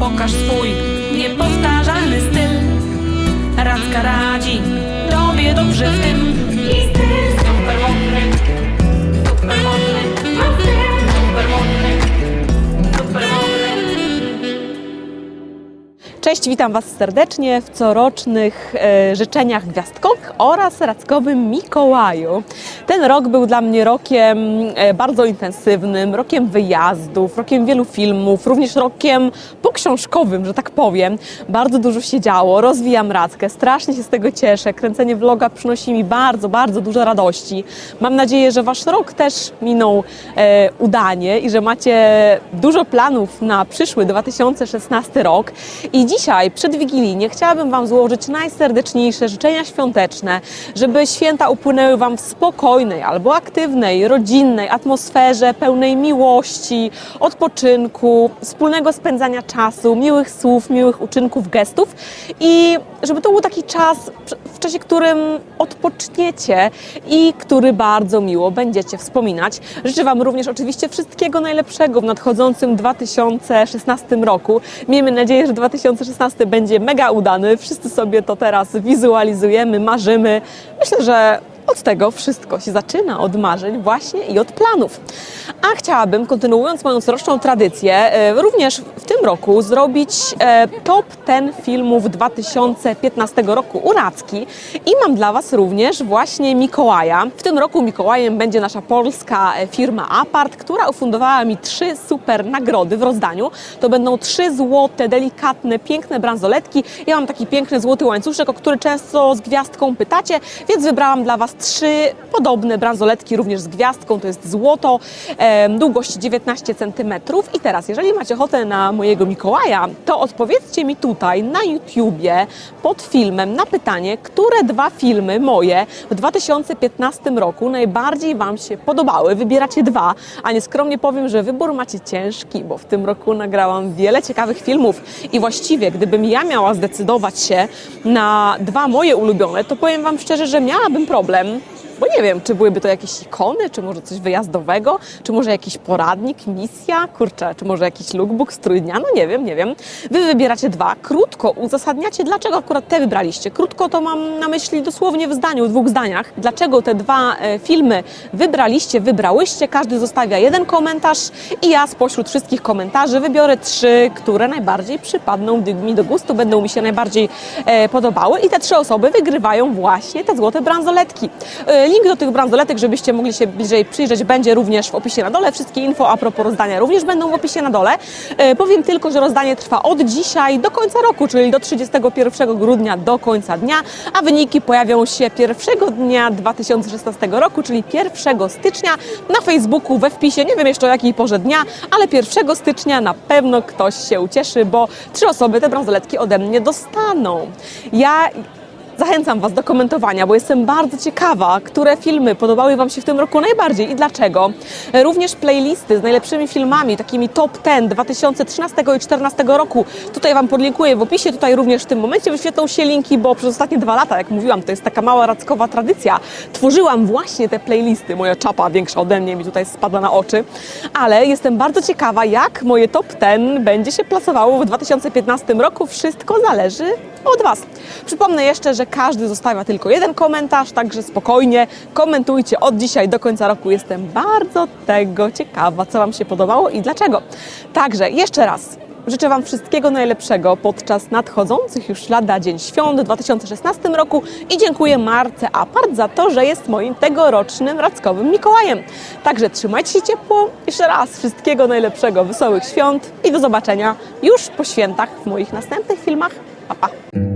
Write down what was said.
Pokaż swój niepowtarzalny styl. Radzka radzi tobie dobrze w tym. I styl. Cześć, witam Was serdecznie w corocznych e, życzeniach gwiazdkowych oraz radzkowym Mikołaju. Ten rok był dla mnie rokiem e, bardzo intensywnym, rokiem wyjazdów, rokiem wielu filmów, również rokiem poksiążkowym, że tak powiem. Bardzo dużo się działo, rozwijam radzkę, strasznie się z tego cieszę. Kręcenie vloga przynosi mi bardzo, bardzo dużo radości. Mam nadzieję, że Wasz rok też minął e, udanie i że macie dużo planów na przyszły 2016 rok. I dzisiaj, przedwigilijnie, chciałabym Wam złożyć najserdeczniejsze życzenia świąteczne, żeby święta upłynęły Wam w spokojnej albo aktywnej, rodzinnej atmosferze, pełnej miłości, odpoczynku, wspólnego spędzania czasu, miłych słów, miłych uczynków, gestów i żeby to był taki czas, w czasie którym odpoczniecie i który bardzo miło będziecie wspominać. Życzę Wam również oczywiście wszystkiego najlepszego w nadchodzącym 2016 roku. Miejmy nadzieję, że 2016 będzie mega udany. Wszyscy sobie to teraz wizualizujemy, marzymy. Myślę, że od tego wszystko się zaczyna, od marzeń właśnie i od planów. A chciałabym, kontynuując moją coroczną tradycję, e, również w tym roku zrobić e, top 10 filmów 2015 roku Uracki i mam dla Was również właśnie Mikołaja. W tym roku Mikołajem będzie nasza polska e, firma Apart, która ufundowała mi trzy super nagrody w rozdaniu. To będą trzy złote, delikatne, piękne bransoletki. Ja mam taki piękny złoty łańcuszek, o który często z gwiazdką pytacie, więc wybrałam dla Was trzy podobne bransoletki również z gwiazdką. To jest złoto, długość 19 cm. I teraz, jeżeli macie ochotę na mojego Mikołaja, to odpowiedzcie mi tutaj na YouTubie pod filmem na pytanie, które dwa filmy moje w 2015 roku najbardziej Wam się podobały. Wybieracie dwa, a nieskromnie powiem, że wybór macie ciężki, bo w tym roku nagrałam wiele ciekawych filmów i właściwie, gdybym ja miała zdecydować się na dwa moje ulubione, to powiem Wam szczerze, że miałabym problem mim bo nie wiem, czy byłyby to jakieś ikony, czy może coś wyjazdowego, czy może jakiś poradnik, misja, kurczę, czy może jakiś lookbook, strój dnia, no nie wiem, nie wiem. Wy wybieracie dwa, krótko uzasadniacie, dlaczego akurat te wybraliście. Krótko to mam na myśli dosłownie w zdaniu, w dwóch zdaniach. Dlaczego te dwa e, filmy wybraliście, wybrałyście, każdy zostawia jeden komentarz i ja spośród wszystkich komentarzy wybiorę trzy, które najbardziej przypadną mi do gustu, będą mi się najbardziej e, podobały i te trzy osoby wygrywają właśnie te złote bransoletki. Link do tych bransoletek, żebyście mogli się bliżej przyjrzeć, będzie również w opisie na dole. Wszystkie info a propos rozdania również będą w opisie na dole. E, powiem tylko, że rozdanie trwa od dzisiaj do końca roku, czyli do 31 grudnia do końca dnia, a wyniki pojawią się pierwszego dnia 2016 roku, czyli 1 stycznia na Facebooku we wpisie. Nie wiem jeszcze o jakiej porze dnia, ale 1 stycznia na pewno ktoś się ucieszy, bo trzy osoby te bransoletki ode mnie dostaną. Ja Zachęcam Was do komentowania, bo jestem bardzo ciekawa, które filmy podobały Wam się w tym roku najbardziej i dlaczego. Również playlisty z najlepszymi filmami, takimi top 10 2013 i 2014 roku. Tutaj Wam podlinkuję w opisie, tutaj również w tym momencie wyświetlą się linki, bo przez ostatnie dwa lata, jak mówiłam, to jest taka mała radzkowa tradycja. Tworzyłam właśnie te playlisty. Moja czapa większa ode mnie mi tutaj spadła na oczy. Ale jestem bardzo ciekawa, jak moje top 10 będzie się plasowało w 2015 roku. Wszystko zależy od Was. Przypomnę jeszcze, że każdy zostawia tylko jeden komentarz, także spokojnie komentujcie od dzisiaj do końca roku. Jestem bardzo tego ciekawa, co Wam się podobało i dlaczego. Także jeszcze raz. Życzę Wam wszystkiego najlepszego podczas nadchodzących już lada Dzień Świąt w 2016 roku i dziękuję Marce Apart za to, że jest moim tegorocznym radzkowym Mikołajem. Także trzymajcie się ciepło. Jeszcze raz wszystkiego najlepszego, wesołych świąt i do zobaczenia już po świętach w moich następnych filmach. Pa, pa.